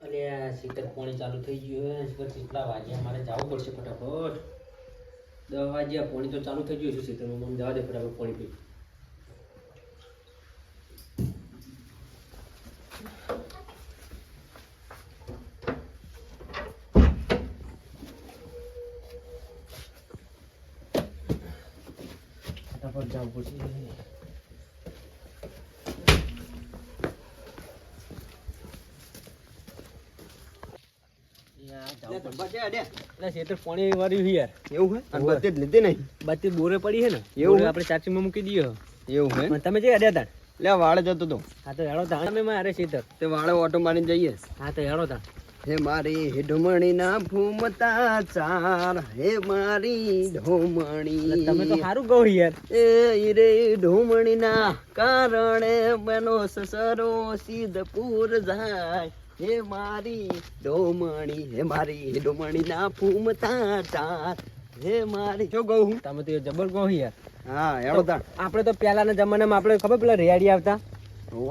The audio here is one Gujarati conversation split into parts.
અલે શીતળ પાણી ચાલુ થઈ ગયું હે શીતળ કેટલા વાગ્યા મારે જવું પડશે ફટાફટ. દસ વાગ્યા પાણી તો ચાલુ થઈ ગયું છે શીતળમાં મને જવા દે ફટાફટ પાણી પી. ફટાફટ જવું પડશે યાર, જવું પડશે. અલા, શીતળ પાણી વાળ્યું છે યાર. એવું હે? અને બધી લીધી નહીં. બાકી બોરે પડી છે ને. એવું હે? આપણે ચાચીમાં મૂકી દઈએ એવું હે? તમે જે અડ્યા તા? લે વાળે જતો તો. હા તો તમે મારે શીતળ તે વાળે ઓટો મારીને જઈએ. હા તો હેડો તા. હે મારી ઢમણી ના ભૂમતા ચાર હે મારી ઢોમણી. તમે તો સારું કહો યાર એ ઈરે ઢોમણી ના કારણે બનો સસરો સિદ્ધપુર જાય. હે મારી ઢોમણી હે મારી ઢોમણી ના ફૂમતા ચાર. હે મારી જો ગૌ હું. તમે તો જબર કહો યાર હા એવો આપણે તો પહેલાના જમાનામાં આપણે ખબર પેલા રેડી આવતા?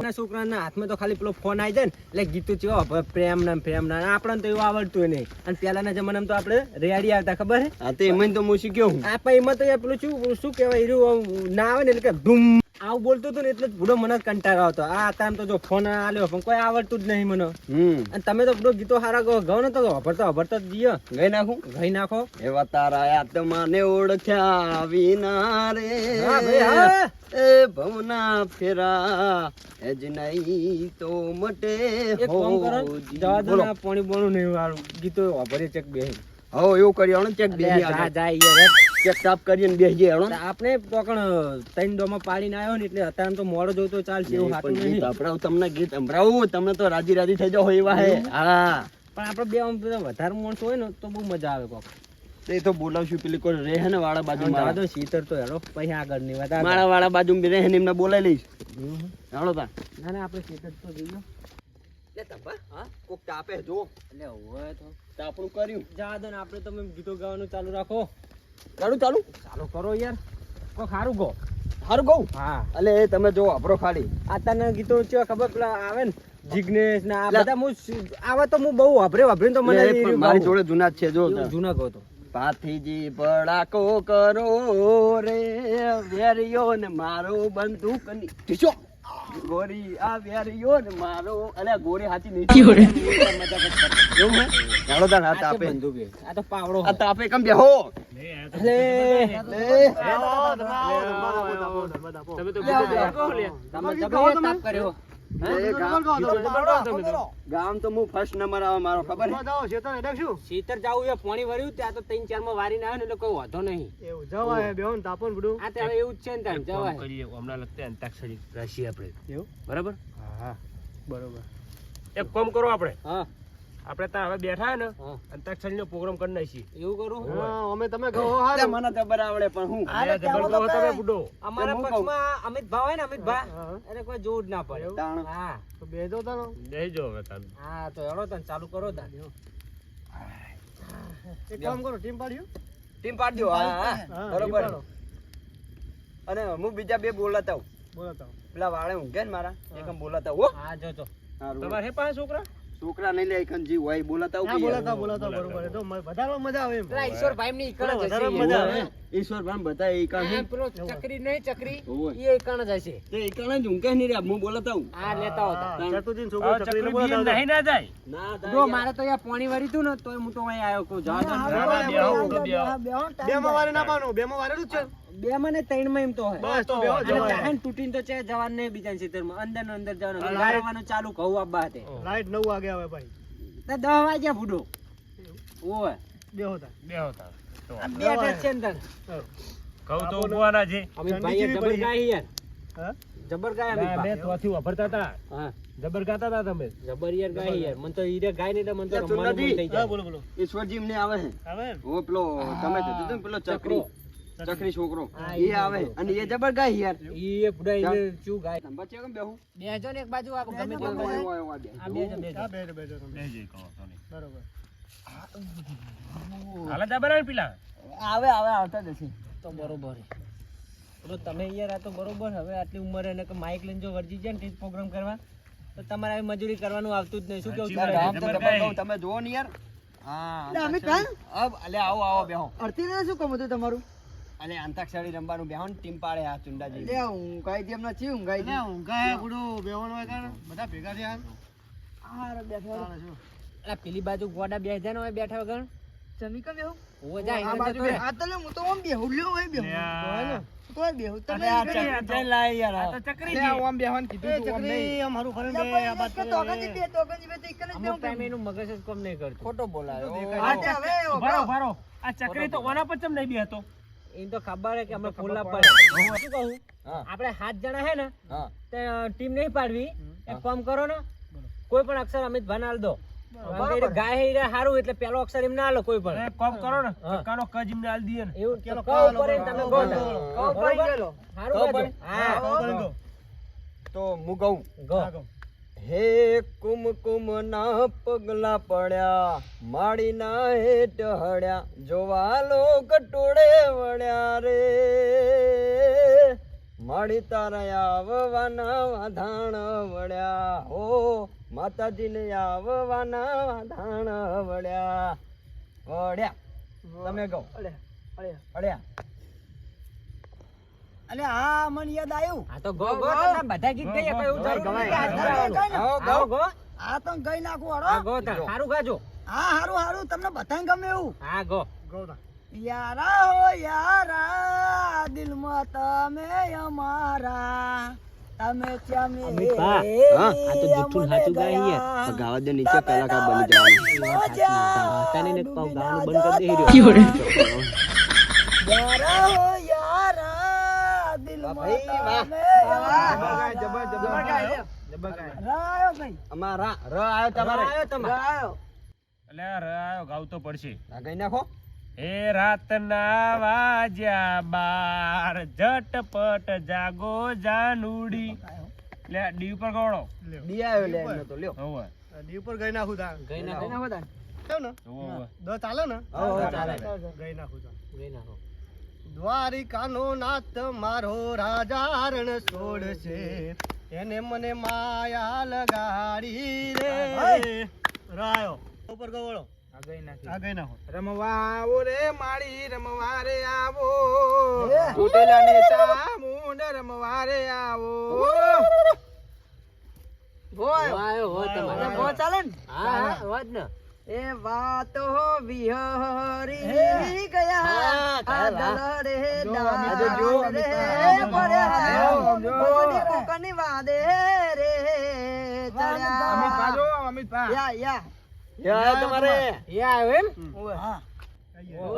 ના છોકરાના હાથમાં તો ખાલી પેલો ફોન આવી જાય ને એટલે ગીતો ચેવો પ્રેમ ના પ્રેમ ના આપણને તો એવું આવડતું નહીં. અને પહેલાના જમાનામાં તો આપણે રેડી આવતા ખબર હે તે એમાં તો હું શીખ્યો હું. આ એમાં તો પેલું શું શું કહેવાય એરું ના આવે ને એટલે કે ધૂમ. આવું બોલતો હતો ને એટલે બુડો મને કંટાળો આવતો. આ તામ તો જો ફોન આલ્યો પણ કોઈ આવડતું જ નહીં મને. અને તમે તો બુડો ગીતો સારા ગો ગયો ને તો અભરતો અભરતો જીયો ગઈ નાખું? ગઈ નાખો. એવા તારા આત્માને ઓળખ્યા વિના રે. હા ભાઈ, હા. એ ભવના ફેરા એ જ નહીં તો મટે એક કામ કરો જવા દો બોલો. પાણી બોણું નહીં વાળું ગીતો અભરે ચેક બે હો એવું કરી આણો ચેક બેસી જા આગળ. જા યાર ચેક સાફ કરીને બેસી આણો આપણે તો તૈન દોમાં પાડીને આવ્યો ને એટલે અત્યારે તો મોડો જોઈ તો ચાલશે એવું પણ નહીં. સંભળાવું તમને ગીત સંભળાવું તમે તો રાજી રાજી થઈ જાઓ એવા હે. હા. પણ આપણે બે આમ વધારે માણસો હોય ને તો બહુ મજા આવે કોક. તો એ તો બોલાવશું પેલી કોઈ રહે ને વાળા બાજુ જવા મારા દો શીતર તો હેડો પછી આગળની વાત મારા વાળા બાજુ રહે ને એમને બોલાવી લઈશ. હાલો તા. ના ના આપણે શીતર તો જઈએ. લે તપા હા? કોક તાપે જો એટલે હોય તો. તાપણું કર્યું. જવા દો ને આપણે તમે ગીતો ગાવાનું ચાલુ રાખો. ચાલુ ચાલુ? ચાલુ કરો યાર. કોક સારું ગો. સારું કહું હા. અલે તમે જો વાપરો ખાલી અત્યારના ગીતો છે ખબર પેલા આવે ને? જિગ્નેશ ને આ. બધા હું આવા તો હું બહુ તો મને મારી જોડે જૂના છે જો જૂના કહો તો. પાથીજી ભડાકો કરો રે વેરિયો ને મારો બંદૂકની. ગોરી આ વેરિયો ને મારો અલે ગોરી હાચી નહીં એવું હે ચાલો તાણ હાથ આપે આ તો પાવડો આ તાપે કમ બેહો અલે લે તમે તો તમે તો તાપ કર્યો ગામ- ગામ તો હું ફર્સ્ટ નંબર આવે મારો ખબર હે? જાવું એ પાણી ભર્યું ત્યાં તો ત્રણ ચારમાં આવે ને એટલે કોઈ વાંધો નહીં. આ તો એવું જ છે ને તાણ જવાય. કરીએ હમણાં લગતે અંતાક્ષરી રાશિ આપણે. એવું? બરાબર? બરોબર. એક કામ કરો આપણે. હા. આપણે ત્યાં હવે બેઠા ને હા. અંતાક્ષરી નો પ્રોગ્રામ કરી નાખી એવું કરું? અલે મને ખબર આવડે પણ હું? આ જબર કહો તમે બુડો. અમારા હું કહું? પક્ષમાં અમિત ભાવ હોય ને અમિત ભા અરે કોઈ જોડ ના પડે. તાણ. હા. બેજો હવે તમે હા તો હેડો તને ચાલુ કરો તાન ટીમ પાડ્યો? ટીમ હા હા. બરોબર. અને હું બીજા બે બોલાતા હું પેલા વાળે ઊંઘે ને મારા એકમ બોલાતા હો. હા જો જો. તમારે હે પાંચ છોકરા? છોકરા નહીં લે એકમ જી હોય બોલાતા હું ઈશ્વર ભાઈ ની ઈકણ જ હશે. મજા આવે. ઈશ્વર ભાઈ બધા એકાણ હા, હે. પેલો ચકરી નહીં ચકરી. એ ઈકણ જ હશે. તે એકાણ જ ઊંઘે નહીં રે હું બોલાતા હું આ લેતા હોતા. છોકરો ચકરી બીએ નહીં ના જાય. ના જો મારે તો અહીંયા પાણી વારી તું ને તોય હું તો અહીં આવ્યો કો જા જા. ના, ના, બેહો, બુડો, બેહો. બે માં ને ત્રણમાં એમ તો હોય. બસ તો બેહો, અને જવાય. ચાહે ને તૂટીને તો છે જવાનું નહીં બીજાના માં અંદર ને અંદર જવાનું લાઈટ- ગાળવાનું ચાલુ કહું આબા હાથે. તો દસ વાગ્યા ફૂટો ઓવે બેહો તાર. તો આ બેઠા જ છે ને તાન. કહું તો ઊભવાના છે અમિતભાઈ એ જબર ગાય યાર. જબર ગાય બે અમિતભાઈ. વાપરતા હતા. હા. જબર ગાતા હતા તમે. જબર યાર ગાય યાર. મને તો હીરે ગાય નહીં એટલે તો રમવાનું મન. થઈ જાય. ઈશ્વરજી એમને આવે હે હો પેલો તમે કીધું પેલો ચકરી. ચકરી છોકરો. એ એ આવે. અને એ જબર ગાય યાર. એ બુડા ઈને ચુ ગાય? બચ્યો કેમ બેહું? બેજો ને એક બાજુ આ ગમે તે બાજુ. આ બેજો બેજો બેહજે, કહો, બરોબર. હાલે જબર આવે ને આવે આવે આવતા જશે તો બરોબર. તો તમે યાર આ તો બરોબર. હવે આટલી ઉંમરે એને કે માઇક લઈને જો વર્જી જાય ને તે પ્રોગ્રામ કરવા તો તમારે આવી મજૂરી કરવાનું આવતું જ નહીં. શું કેવું તમે જુઓ ને યાર. હા અમે કાં? અબ અલે આવો આવો બેહો. અડતી ને શું કામ તમારું? અલે અંતાક્ષરી રમવાનું બેહોન ટીમ પાડે આ ચુંડાજી. લે ઊંઘાઈ હતી એમને ચી ઊંઘાઈ હતી હારો બેઠો અલા, પેલી બાજુ ગોડા બે જાય ને હોય બેઠા વગર. જમી કેમ બેહું? ઓ જાય આ બાજુ આ તો હું તો ઓમ બેહું લ્યો હોય બેહું. તોય બેહું. તમે આ ચકરી લાય યાર. આ તો ચકરી લે, ઓમ બેહોન કીધું તો ઓમ નહીં. લે, પણ એને કે તોગનજી બે, તોગનજી બે તો ગંજી બે તો અમુક બેહું ટાઈમે એનું મગજ જ કોમ નહીં કરતો. ખોટો બોલાયો. આ હવે ભરો રહો. આ ચકરી તો ઓના પર ચમ નહીં બેહતો? એને તો ખબર હે કે અમે ફૂલ પડે. શું કહું? આપણે સાત જણા હે ને તે ટીમ નહીં પાડવી. એક કામ કરો ને કોઈ પણ અક્ષર અમિત ભાઈ આલ દો. ગાય હે હારું એટલે પેલો અક્ષર એમને આલો કોઈ પણ. કામ કરો ને કાનો કજ એમને આલી દઈએ ને. એવું તો ઉપર તમે ગો ના. ઉપર? હારું. હા. તો હું કહું ગો. હે કુમકુમ ના પગલા પડ્યા માડીના હેઠ હળ્યા જોવા લોક ટોળે વળ્યા રે. માડી તારા આવવાના વાધાણ વળ્યા હો માતાજીને આવવાના વાધાણ વળ્યા. વળ્યા. તમે કહો. અલે, અલે. અલે હા મને યાદ આવ્યું. આ તો ગો ગો તમે બધા ગીત ગઈએ કોઈ એવું જરૂર નથી ગવાય. આવો, આવો ગો આ તો ગઈ નાખું આ ગો તાર. હારું ગાજો. હા સારું સારું તમને બધાને ગમે એવું? હા ગો. યારા હો યારા. દિલમાં તમે અમારા. તમે ચમે આ તો જૂઠું હાચું ગાય. યાર. ગાવા દે નીચે કલાકાર બની જવાનું. તને ને પાવ ગાવાનું બંધ કરી દે રહ્યો. યારા હો ઝટપટ જાગો જાનુડી. લે ડી ઉપર ગોળો. ડી આવ્યો લે એમને તો લ્યો. હોવે ગઈ નાખો તાર. હોવે, ગઈ નાખું ચાલે ગઈ નાખો. દ્વારિકાનો નાથ મારો રાજારણ છોડશે. એને મને માયા લગાડી રે. રાયો. ઉપર ગવળો. રમવા આવો રે માળી રમવા રે આવો. તૂટેલા ને ચામુંડ રમવા રે આવો હોય તમારે. ચાલે ને? હા હા હોય જ ને. એ વાતો વિહરી ગયા. આદલ રે આજે રે કોકની વાદે રે ચડ્યા યા યા યા તમારે એ આવ્યો એમ હા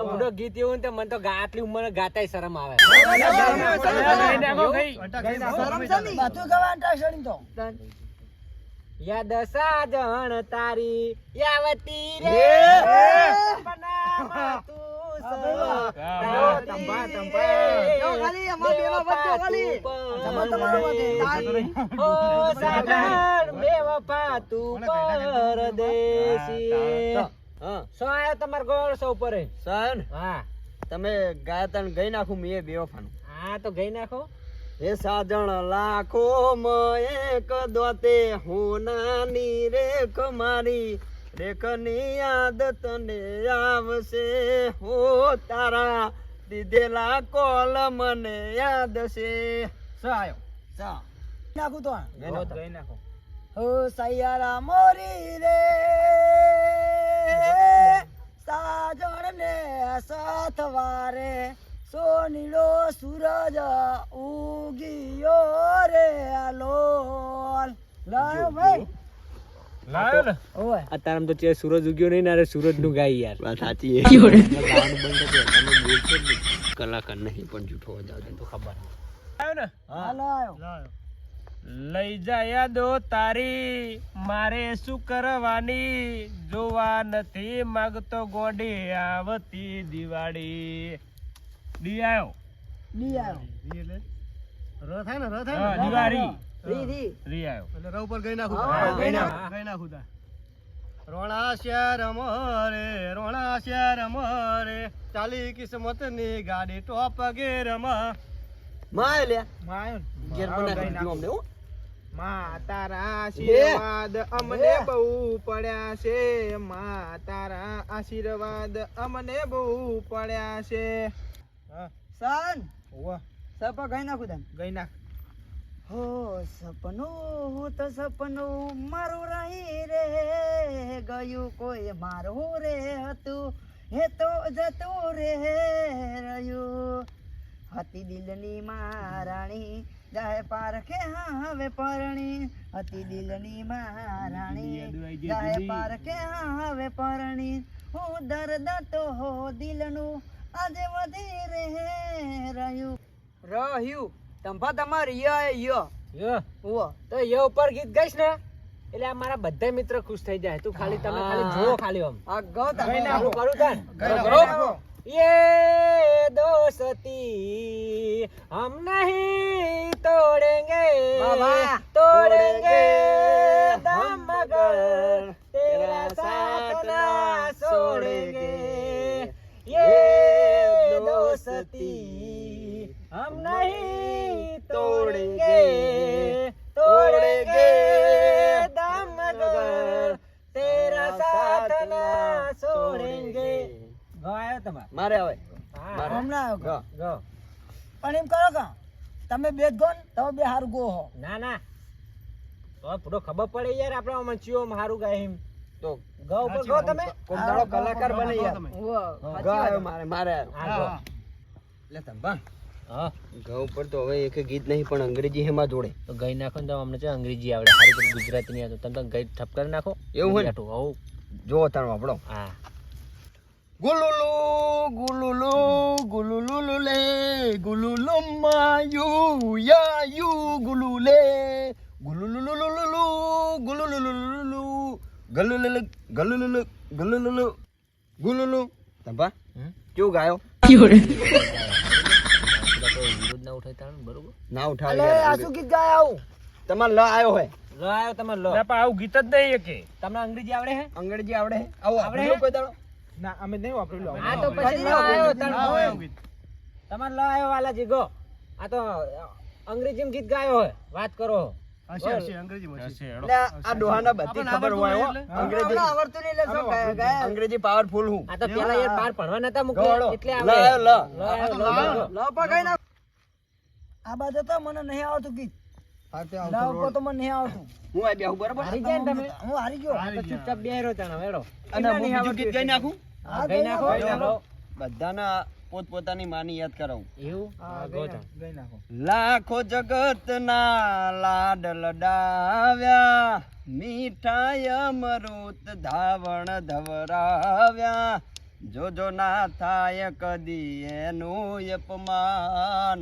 બુડો ગીત એવું તો મને તો આટલી ઉંમરે ગાતાય શરમ આવે. શરમ છે ની? તો યાદ સાજણ તારી યાવતી રે. સપનામાં તું તંબા, જો ખાલી અમાર બેનો વચ્ચે ખાલી. તમાર તમારો વચ્ચે. ઓ સાગર બેવફા તું પરદેશી. હા સો આયો તમાર ગોળ સો ઉપર સન હા. તમે ગાયા તા ગઈ નાખું મેં બેવફાનું હા તો ગઈ નાખો. હે સાજણ લાખો એક દોતે હોનાની રેખ મારી. રેખની યાદ તને આવશે. હો તારા દીધેલા કોલ મને યાદ છે સાયો સા. નાખું તો. ગઈ નાખો હો સૈયારા મોરી રે. સાજણ ને સાથવારે સોનીલો સૂરજ ઉગિયો રે લોલ લાયો ભાઈ. લાયો ને ઓય. અત્યારે તો ચે સૂરજ ઉગ્યો નહીં ને સૂરજ ગાય યાર. વાત સાચી છે. દો. કલાકાર નહીં. પણ જૂઠો જાવ તો ખબર લાયો ને? હાલો આયો લઈ જાય યાદો તારી. મારે શું કરવાની? જોવા નથી માગતો ગોડી આવતી દિવાળી. દી આવ્યો ડી આવ્યો હા, દિવાળી રી રી રી આવ્યો હા, ગઈ નાખું. રોણા શેર મોરે રોણા શેર મોરે ચાલી કિસ્મતની ગાડી ટોપ ગેરમાં માય લે. માય ગેર બનાવી દીધું અમને હો. માં તારા આશીર્વાદ અમને બહુ પડ્યા છે. માં તારા આશીર્વાદ અમને બહુ પડ્યા છે. સન! દિલ સપા ગઈ નાખું તને? ગઈ નાખ. હો સપનું હું તો સપનું મારું રહી રે. ગયું કોઈ મારું રે હતું હે તો જતું રે રહ્યું. હતી દિલની મહારાણી જાય પારખે હા હવે પરણી. હતી દિલની મહારાણી જાય પારખે હા હવે પરણી. હું દર્દ તો હો દિલનું આજે વધી રે રહ્યું રહ્યું તંફા તમારી ય ય યો ઉવો તો એ ઉપર ગીત ગાઈશ ને એટલે આ મારા બધા મિત્ર ખુશ થઈ જાય તું ખાલી તમે ખાલી જો ખાલી આમ આ ગૌ ચાલુ તમે કરું તાન કરો, કરો. ये दोस्ती हम नहीं तोड़ेंगे वाह, वाह. तोड़ेंगे दम मगर तेरा साथ ना छोड़ेंगे हम नहीं तोड़ेंगे तोड़ेंगे दम मगर तेरा साथ ना छोड़ेंगे ગાયો તમારે મારે આવે હા હમણાં આવ્યો ગા. ગો પણ એમ કરો કા તમે બે જ ગો ને તમે બે હારું ગો હો ના ના તો પૂરો ખબર પડે યાર આપણે આમાં ચિયો હારું ગાય એમ તો ગો ઉપર ગો તમે કોક દાડો કલાકાર બને યાર ઉવો, ગા સાચી આવ્યો વાત. મારે મારે આવ્યો હા ગો એટલે તંબા. હા. ઘઉં ઉપર તો હવે એક ગીત નહીં પણ અંગ્રેજી હેમાં જોડે. તો ગઈ નાખો ને તો અમને છે અંગ્રેજી આવડે. સારું ગુજરાતી નહીં આવતું. તમે ગઈ ઠપ કરી નાખો. એવું હોય ને? બેઠું હોવ. જો તાણ આપણો હા. ગુલુલુ ગુલુલુ ગુલુલુ લે ગુલુલુ માયુ યાયુ ગુલુલે. ગુલુલુલુલુલુ ગુલુલુલુલુ ગલુલુલુ ગલુલુલુ ગલુલુલુ. ગુલુલુ. તંબા? કેવું ગાયો? ઉઠાય તાણ બરોબર? ના ઉઠાય અલે આ શું ગીત ગાય આવું? તમાર લ આવ્યો હે. લ આવ્યો તમારે લો. આવું ગીત જ નહીં એકે. તમને અંગ્રેજી આવડે હે? અંગ્રેજી આવડે હે? આવો આવડે કોઈ દાડો. ના અમે નહીં વાપરેલું આ તો પછી લ આવ્યો. તમારે લો આવ્યો વાલાજી ગો. આ તો અંગ્રેજીમાં ગીત ગાયો હોય વાત કરો હો. અંગ્રેજી પાવરફુલ હું આ તો પેલા યાર બાર ભણવા નતા. મૂક્યા એટલે આ બાજુ તો મને નહીં આવતું ગીત લા ઉપર તો મને નહીં આવતું. હું આ બેહું બરાબર? હારી ગયા તમે હું હારી ગયો. ચૂપચાપ બેહરો તાણ હેડો. અને હું બીજું ગીત ગાઈ નાખું? હા ગઈ નાખો બધાના પોતપોતાની માની યાદ કરાવું. એવું? હા ગો તાણ. લાખો જગતના લાડ લડાવ્યા મીઠાઈ અમૃત ધાવણ ધવરાવ્યા. જોજો ના થાય કદી એનું અપમાન.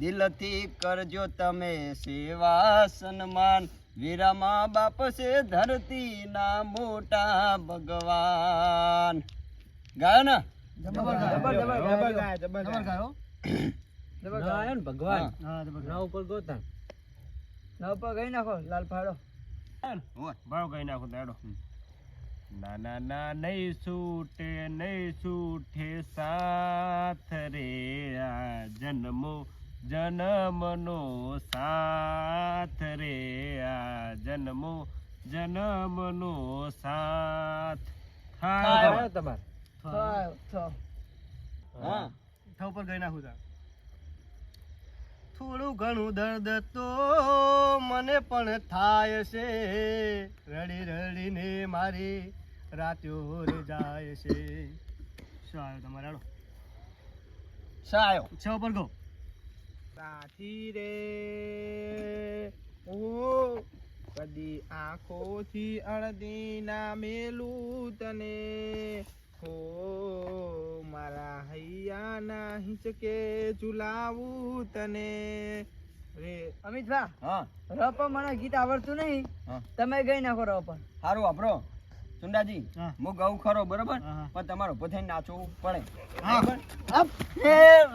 દિલથી કરજો તમે સેવા સન્માન વીરામાં બાપ છે ધરતી ના મોટા ભગવાન. ગાયો ને? જબર જબર જબર જબર ગાય. ગાય, જબર ગાય. જબર ન ગાય. આવ્યો ને ભગવાન. હા, જબર ના ઉપર ગો તાણ. ઉપર ગઈ નાખો લાલ ફાડો. ભાવ કઈ નાખો દાડો. ના ના ના નહીં છૂટે નહીં છૂટે સાથ રે આ જન્મો. જન્મનો સાથ રે આ જન્મો જન્મનો સાથ. આવ્યો તમારે. છ, છ. હા. થા ઉપર ગઈ નાખું તા. થોડું ઘણું દર્દ તો મને પણ થાય છે. રડી રડીને મારી રાત્યો જાય છે. શું આવ્યો તમારે હાલો સાયો છ ઉપર ગો. સાથી રે ઓ કદી આંખોથી અડધી ના મેલું તને. હો મારા હૈયાના હિંચકે ચુલાવું તને. રે અમિતભા હા. રપ મને ગીત આવડતું નહીં. તમે ગઈ નાખો રપ. સારું વાપરો. સુંદાજી હા. ગાઉં ખરો બરોબર. પણ તમારો ઊભો થઈને નાચવું પડે.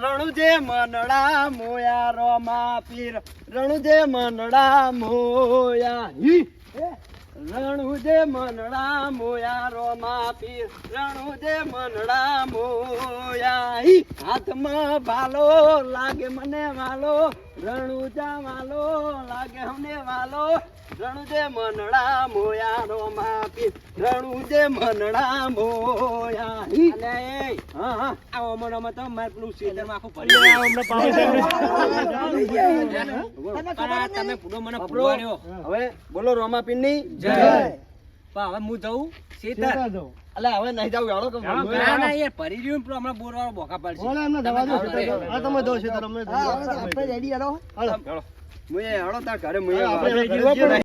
રણુજે મનડા મોયા રોમા પીર. રણુજે મનડા મોયા હી. રણુ જે મનડા મોયા રોમા પીર. રણુ જે મનડા મોયા હાથમાં ભાલો લાગે મને વાલો. રણુજા વાલો લાગે અમને વાલો. રણુ જે મનડા પીર રણુ જે મનડા મોયા. ઈ. અલે હા હા. આ ઓમણોમાં તો મારે પેલું ખેતરમાં આખું ભરી હમણાં પાવર પણ આ તમે પૂરો મને ફૂલવાડ્યો. હવે બોલો રોમાપીરની જય. પણ હવે હું જઉં. ખેતર અલે હવે નહીં જાવ યાળો કે ના ના યાર ભરી રહ્યું ને હમણાં બોરવાળો બોકા પડશે. બોલે એમને દવા દો આ તમે દો. છે તમે આપણે રેડી હેડો મુએ હેળો તાર ઘરે મુએ આપણે.